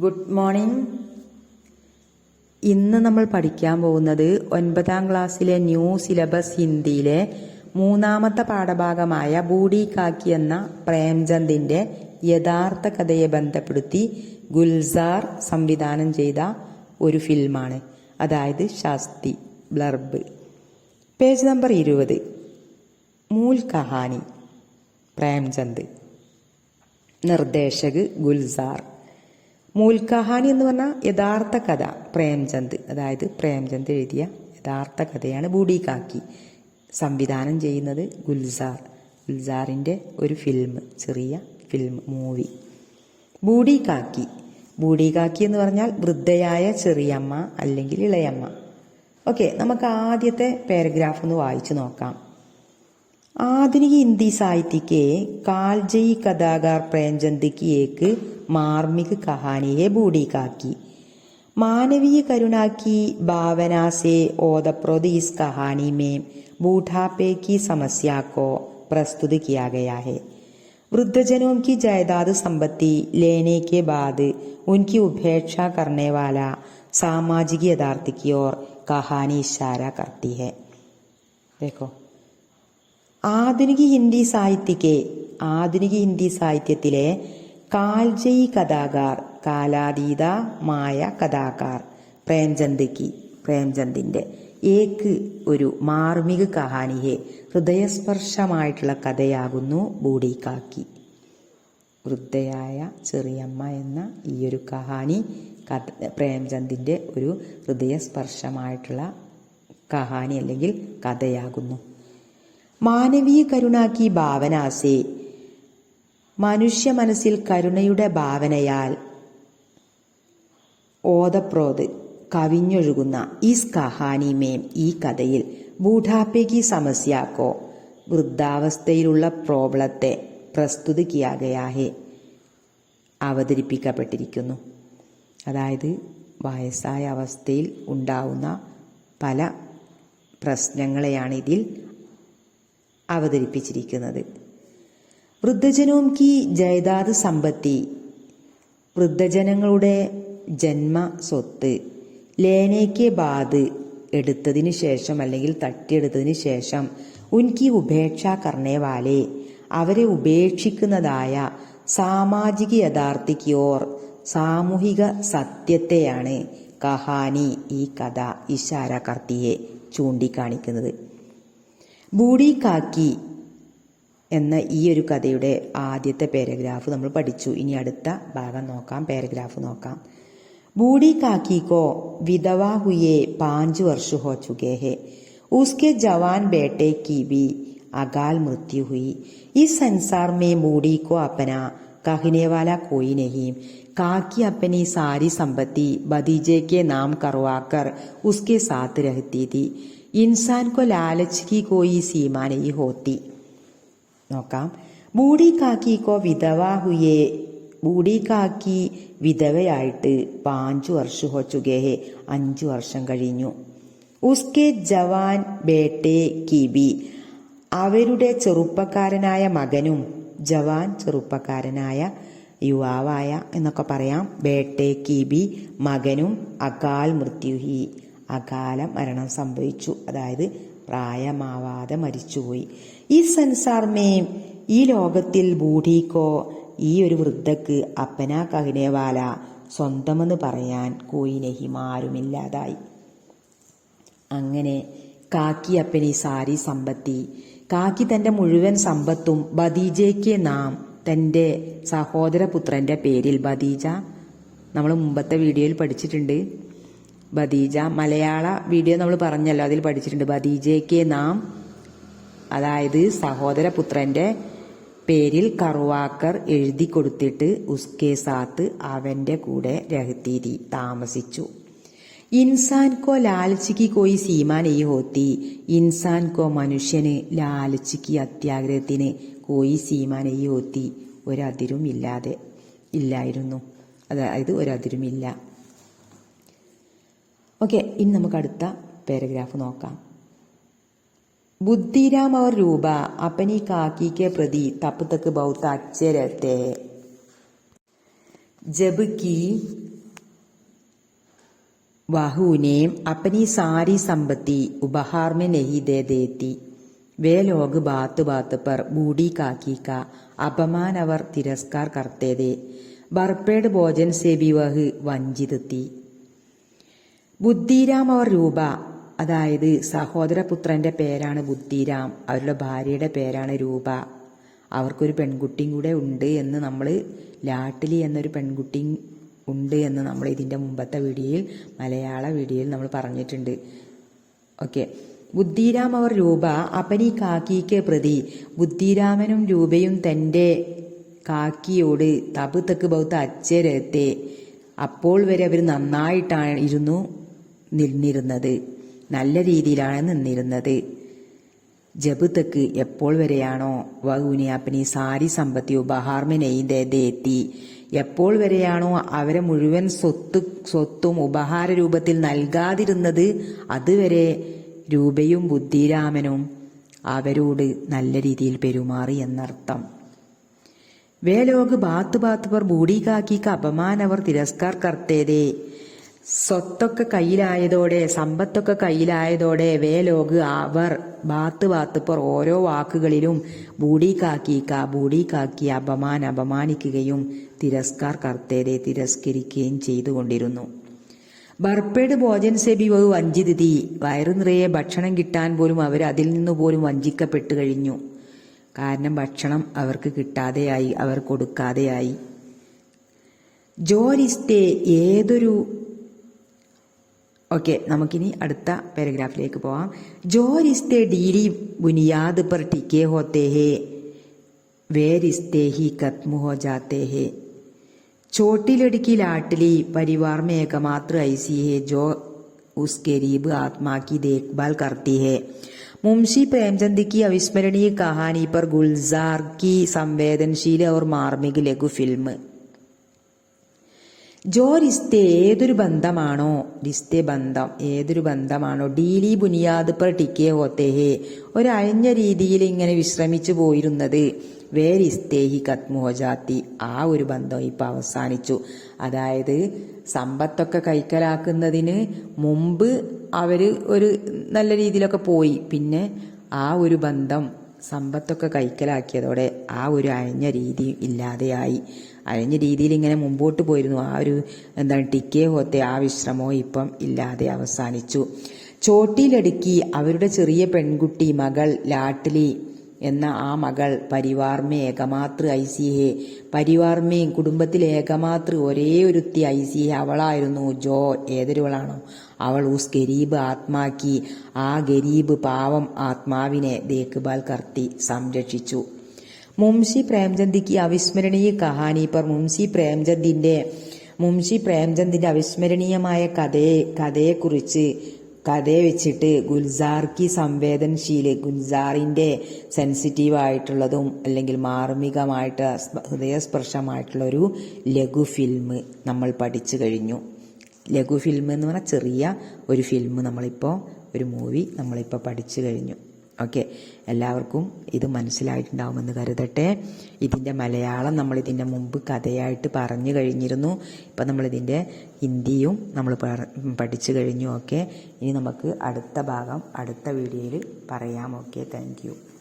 Good morning ഇന്ന് നമ്മൾ പഠിക്കാൻ പോകുന്നത് ഒൻപതാം ക്ലാസ്സിലെ ന്യൂ സിലബസ് ഹിന്ദിയിലെ മൂന്നാമത്തെ പാഠഭാഗമായ ബൂഡി കാക്കി എന്ന പ്രേംചന്ദിന്റെ യഥാർത്ഥ കഥയെ ബന്ധപ്പെടുത്തി ഗുൽസാർ സംവിധാനം ചെയ്ത ഒരു ഫിലിമാണ് അതായത് ശാസ്തി ബ്ലർബ്. പേജ് നമ്പർ ഇരുപത്. മൂൽ കഹാനി പ്രേംചന്ദ്. നിർദ്ദേശക് ഗുൽസാർ. മൂൽ കഹാനി എന്ന് പറഞ്ഞാൽ യഥാർത്ഥ കഥ പ്രേംചന്ദ്. അതായത് പ്രേംചന്ദ് എഴുതിയ യഥാർത്ഥ കഥയാണ് ബൂഡി കാക്കി സംവിധാനം ചെയ്യുന്നത് ഗുൽസാർ. ഗുൽസാറിന്റെ ഒരു ഫിലിം ചെറിയ ഫിലിം മൂവി ബൂഡി കാക്കി ബൂഡി കാക്കി എന്ന് പറഞ്ഞാൽ വൃദ്ധയായ ചെറിയമ്മ അല്ലെങ്കിൽ ഇളയമ്മ. ഓക്കെ നമുക്ക് ആദ്യത്തെ പാരഗ്രാഫ് ഒന്ന് വായിച്ചു നോക്കാം. की एक मार्मिक कहानी है बूढ़ी काकी मानवीय करुणा की भावना से ओतप्रोत इस कहानी में बूढ़ापे की समस्या को प्रस्तुत किया गया है वृद्धजनों की जायदाद संपत्ति लेने के बाद उनकी उपेक्षा करने वाला सामाजिक यथार्थ की ओर कहानी इशारा करती है देखो ആധുനിക ഹിന്ദി സാഹിത്യക്ക് ആധുനിക ഹിന്ദി സാഹിത്യത്തിലെ കാൽജയി കഥാകാർ കാലാതീത മായ കഥാകാർ പ്രേംചന്ദ് കി പ്രേംചന്ദിന്റെ ഏക്ക് ഒരു മാർമിക കഹാനിയെ ഹൃദയസ്പർശമായിട്ടുള്ള കഥയാകുന്നു ബൂഡിക്കാക്കി വൃദ്ധയായ ചെറിയമ്മ എന്ന ഈ ഒരു കഹാനി കഥ പ്രേംചന്ദിന്റെ ഒരു ഹൃദയസ്പർശമായിട്ടുള്ള കഹാനി അല്ലെങ്കിൽ കഥയാകുന്നു. മാനവീയ കരുണാക്കി ഭാവനാസെ. മനുഷ്യ മനസ്സിൽ കരുണയുടെ ഭാവനയാൽ ഓതപ്രോത് കവിഞ്ഞൊഴുകുന്ന ഈസ് കഹാനി മേം ഈ കഥയിൽ ബൂഢാപ്പേക്ക് സമസ്യാക്കോ വൃദ്ധാവസ്ഥയിലുള്ള പ്രോബ്ലത്തെ പ്രസ്തുതിക്കിയാകയാഹേ അവതരിപ്പിക്കപ്പെട്ടിരിക്കുന്നു. അതായത് വയസ്സായ അവസ്ഥയിൽ ഉണ്ടാവുന്ന പല പ്രശ്നങ്ങളെയാണ് ഇതിൽ അവതരിപ്പിച്ചിരിക്കുന്നത്. വൃദ്ധജനവും കി ജയദാദ് സമ്പത്തി. വൃദ്ധജനങ്ങളുടെ ജന്മ സ്വത്ത്. ലേനയ്ക്ക് ബാദ് എടുത്തതിന് ശേഷം അല്ലെങ്കിൽ തട്ടിയെടുത്തതിന് ശേഷം ഉൻകി ഉപേക്ഷ കർണേവാലെ. അവരെ ഉപേക്ഷിക്കുന്നതായ സാമാജിക യഥാർത്ഥിക്കോർ സാമൂഹിക സത്യത്തെയാണ് കഹാനി ഈ കഥ ഇഷാര കർത്തിയെ ചൂണ്ടിക്കാണിക്കുന്നത്. ബൂഡി കാക്കി എന്ന ഈ ഒരു കഥയുടെ ആദ്യത്തെ പാരഗ്രാഫ് നമ്മൾ പഠിച്ചു ഇനി അടുത്ത ഭാഗം നോക്കാം പാരഗ്രാഫ് നോക്കാം बूढ़ी काकी को विधवा हुए पांच वर्ष हो चुके हैं उसके जवान बेटे की भी अकाल मृत्यु हुई इस संसार में बूढ़ी को अपना कहने वाला कोई नहीं काकी अपनी सारी संपत्ति भतीजे के नाम करवाकर उसके साथ रहती थी ഇൻസാൻ കൊ ലാലച്ച് കി കോയി സീമാനയി ഹോത്തി. നോക്കാം. ബൂഡി കാക്കി കോ വിധവ ഹുയേ ബൂഡി കാക്കി വിധവയായിട്ട് പാഞ്ചു വർഷം ഹോ ചുഗേഹെ അഞ്ചു വർഷം കഴിഞ്ഞു. ഉസ്കെ ജവാൻ ബേട്ടെ കിബി അവരുടെ ചെറുപ്പക്കാരനായ മകനും ജവാൻ ചെറുപ്പക്കാരനായ യുവാവായ എന്നൊക്കെ പറയാം. ബേട്ടെ കിബി മകനും അകാൽ മൃത്യുഹി. അകാല മരണം സംഭവിച്ചു. അതായത് പ്രായമാവാതെ മരിച്ചുപോയി. ഈ സൻസാർമേ ഈ ലോകത്തിൽ ബൂഢിക്കോ? ഈ ഒരു വൃദ്ധക്ക് അപ്പന കഹിനേവാല സ്വന്തമെന്ന് പറയാൻ കോയിനഹിമാരുമില്ലാതായി. അങ്ങനെ കാക്കി അപ്പനി സാരി സമ്പത്തി. കാക്കി തന്റെ മുഴുവൻ സമ്പത്തും ബദീജയ്ക്ക് നാം തന്റെ സഹോദരപുത്രന്റെ പേരിൽ. ബദീജ നമ്മൾ മുമ്പത്തെ വീഡിയോയിൽ പഠിച്ചിട്ടുണ്ട്. ബദീജ മലയാള വീഡിയോ നമ്മൾ പറഞ്ഞല്ലോ അതിൽ പഠിച്ചിട്ടുണ്ട്. ബദീജയ്ക്ക് നാം അതായത് സഹോദരപുത്രന്റെ പേരിൽ കറുവാക്കർ എഴുതി കൊടുത്തിട്ട് ഉസ്കെ സാത്ത് അവന്റെ കൂടെ രഹത്തീരി താമസിച്ചു. ഇൻസാൻ കോ ലാലച്ചിക്ക് കോയി സീമാൻ ഈ ഹോത്തി. ഇൻസാൻ കോ മനുഷ്യന് ലാലച്ചിക്ക് അത്യാഗ്രഹത്തിന് കോയി സീമാൻ ഈ ഹോത്തി. ഒരതിരും ഇല്ലാതെ ഇല്ലായിരുന്നു. അതായത് ഒരതിരുമില്ല. ഓക്കെ ഇനി നമുക്ക് അടുത്ത പാരഗ്രാഫ് നോക്കാം. ബുദ്ധിരാം അവർ രൂപ അപ്പനി കാക്കിക്ക് പ്രതി തപ്പ് തക്ക് ബൗത്ത അക്ഷരത്തെ. ജബ്കി വഹുനേം അപ്പനി സാരി സമ്പത്തി ഉപഹാർമെ നെഹിതേ ദേത്തി. വേ ലോക് ബാത്ത് ബാത്ത് പർ ബൂഡി കാക്കി കാ അപമാനവർ തിരസ്കാർ കർത്തേതേ ബർപ്പേഡ് ഭോജൻ സേബി വഹ് വഞ്ചിതെത്തി ബുദ്ധിരാം അവർ രൂപ. അതായത് സഹോദരപുത്രന്റെ പേരാണ് ബുദ്ധിരാം. അവരുടെ ഭാര്യയുടെ പേരാണ് രൂപ. അവർക്കൊരു പെൺകുട്ടിയും കൂടെ ഉണ്ട് എന്ന് നമ്മൾ ലാട്ടിലി എന്നൊരു പെൺകുട്ടിയും ഉണ്ട് എന്ന് നമ്മൾ ഇതിന്റെ മുമ്പത്തെ വീഡിയോയിൽ മലയാള വീഡിയോയിൽ നമ്മൾ പറഞ്ഞിട്ടുണ്ട്. ഓക്കെ. ബുദ്ധിരാം അവർ രൂപ അപ്പനീ കാക്കിക്ക് പ്രതി. ബുദ്ധിരാമനും രൂപയും തന്റെ കാക്കിയോട് തപ് തെക്ക് ബൗത്ത അച്ചരത്തെ. അപ്പോൾ വരെ അവർ നന്നായിട്ടാണ് ഇരുന്നു. നിന്നിരുന്നത്. നല്ല രീതിയിലാണ് നിന്നിരുന്നത്. ജബുത്തക്ക് തക്ക് എപ്പോൾ വരെയാണോ വഹുവിനെ അപ്പനി സാരി സമ്പത്തി ഉപഹാർമിനെയ്തെത്തി എപ്പോൾ വരെയാണോ അവരെ മുഴുവൻ സ്വത്ത് സ്വത്തും ഉപഹാര രൂപത്തിൽ നൽകാതിരുന്നത്? അതുവരെ രൂപയും ബുദ്ധിരാമനും അവരോട് നല്ല രീതിയിൽ പെരുമാറി എന്നർത്ഥം. വേ ലോക് ബാത്ത് ബാത്ത് പർ ബൂഡി കാക്കിക്ക് അപമാനവർ തിരസ്കാർ കർത്തേതേ സ്വത്തൊക്കെ കയ്യിലായതോടെ സമ്പത്തൊക്കെ കയ്യിലായതോടെ വേലോക് അവർ ബാത്ത് ബാത്ത് പർ ഓരോ വാക്കുകളിലും ബൂഡി കാക്കിക്ക ബൂഡി കാക്കി അപമാൻ അപമാനിക്കുകയും തിരസ്കാർ കർത്തേരെ തിരസ്കരിക്കുകയും ചെയ്തുകൊണ്ടിരുന്നു. ബർപ്പേട് ഭോജൻ സെബി വഹു വഞ്ചിതി വയറു നിറയെ ഭക്ഷണം കിട്ടാൻ പോലും അവർ അതിൽ നിന്ന് പോലും വഞ്ചിക്കപ്പെട്ടു കഴിഞ്ഞു. കാരണം ഭക്ഷണം അവർക്ക് കിട്ടാതെയായി അവർ കൊടുക്കാതെയായി. ജോലിസ്റ്റേ ഏതൊരു ഓക്കെ നമുക്കിനി അടുത്ത പാരഗ്രാഫിലേക്ക് പോവാം जो रिश्ते डीली बुनियाद पर टिके होते हैं वे रिश्ते ही खत्म हो जाते हैं छोटी लड़की लाटली परिवार में एकमात्र ऐसी है जो उस गरीब आत्मा की देखभाल करती है मुंशी प्रेमचंद की अविस्मरणीय कहानी पर गुलजार की संवेदनशील और मार्मिक लघु फिल्म ജോ റിസ്തെ ഏതൊരു ബന്ധമാണോ റിസ്തെ ബന്ധം ഏതൊരു ബന്ധമാണോ ഡീലി ബുനിയാദ് പർ ടിക്കേ ഹോത്തേഹേ ഒരു രീതിയിൽ ഇങ്ങനെ വിശ്രമിച്ചു പോയിരുന്നത് വേ റിസ്തേഹി കത്മോജാത്തി ആ ഒരു ബന്ധം ഇപ്പം അവസാനിച്ചു. അതായത് സമ്പത്തൊക്കെ കൈക്കലാക്കുന്നതിന് മുമ്പ് അവർ ഒരു നല്ല രീതിയിലൊക്കെ പോയി. പിന്നെ ആ ഒരു ബന്ധം സമ്പത്തൊക്കെ കൈക്കലാക്കിയതോടെ ആ ഒരു അഴിഞ്ഞ രീതി ഇല്ലാതെയായി. അഴിഞ്ഞ രീതിയിൽ ഇങ്ങനെ മുമ്പോട്ട് പോയിരുന്നു. ആ ഒരു എന്താണ് ടിക്കേ ഹോത്തെ ആ വിശ്രമോ ഇപ്പം ഇല്ലാതെ അവസാനിച്ചു. ചോട്ടിയിലടുക്കി അവരുടെ ചെറിയ പെൺകുട്ടി മകൾ ലാട്ടിലി എന്ന ആ മകൾ പരിവാർമേ ഏകമാതൃ ഐസിഹെ പരിവാർമേ കുടുംബത്തിൽ ഏകമാതൃ ഒരേ ഒരുത്തി ഐസിഹെ അവളായിരുന്നു ജോ. ഏതൊരുവളാണോ? അവൾ ഉസ് ഗരീബ് ആത്മാക്കി. ആ ഗരീബ് പാവം ആത്മാവിനെ ദേഖ്ബാൽ കർത്തി സംരക്ഷിച്ചു. മുംഷി പ്രേംചന്ദിക്ക് അവിസ്മരണീയ കഹാനി പർ മുംഷി പ്രേംചന്ദിന്റെ മുംഷി പ്രേംചന്ദിന്റെ അവിസ്മരണീയമായ കഥയെ കഥയെക്കുറിച്ച് കഥയെ വെച്ചിട്ട് ഗുൽസാർക്ക് സംവേദനശീൽ ഗുൽസാറിന്റെ സെൻസിറ്റീവ് ആയിട്ടുള്ളതും അല്ലെങ്കിൽ മാർമികമായിട്ട് ഹൃദയസ്പർശമായിട്ടുള്ള ഒരു ലഘു ഫിലിം നമ്മൾ പഠിച്ചു കഴിഞ്ഞു. ലഘു ഫിലിം എന്ന് പറഞ്ഞാൽ ചെറിയ ഒരു ഫിലിം നമ്മളിപ്പോൾ ഒരു മൂവി നമ്മളിപ്പോൾ പഠിച്ചു കഴിഞ്ഞു. ഓക്കെ എല്ലാവർക്കും ഇത് മനസ്സിലായിട്ടുണ്ടാവുമെന്ന് കരുതട്ടെ. ഇതിന്റെ മലയാളം നമ്മൾ ഇതിന്റെ മുമ്പ് കഥയായിട്ട് പറഞ്ഞു കഴിഞ്ഞിരുന്നു. ഇപ്പം നമ്മളിതിന്റെ ഹിന്ദിയും നമ്മൾ പഠിച്ചു കഴിഞ്ഞു. ഓക്കെ ഇനി നമുക്ക് അടുത്ത ഭാഗം അടുത്ത വീഡിയോയിൽ പറയാം. Okay thank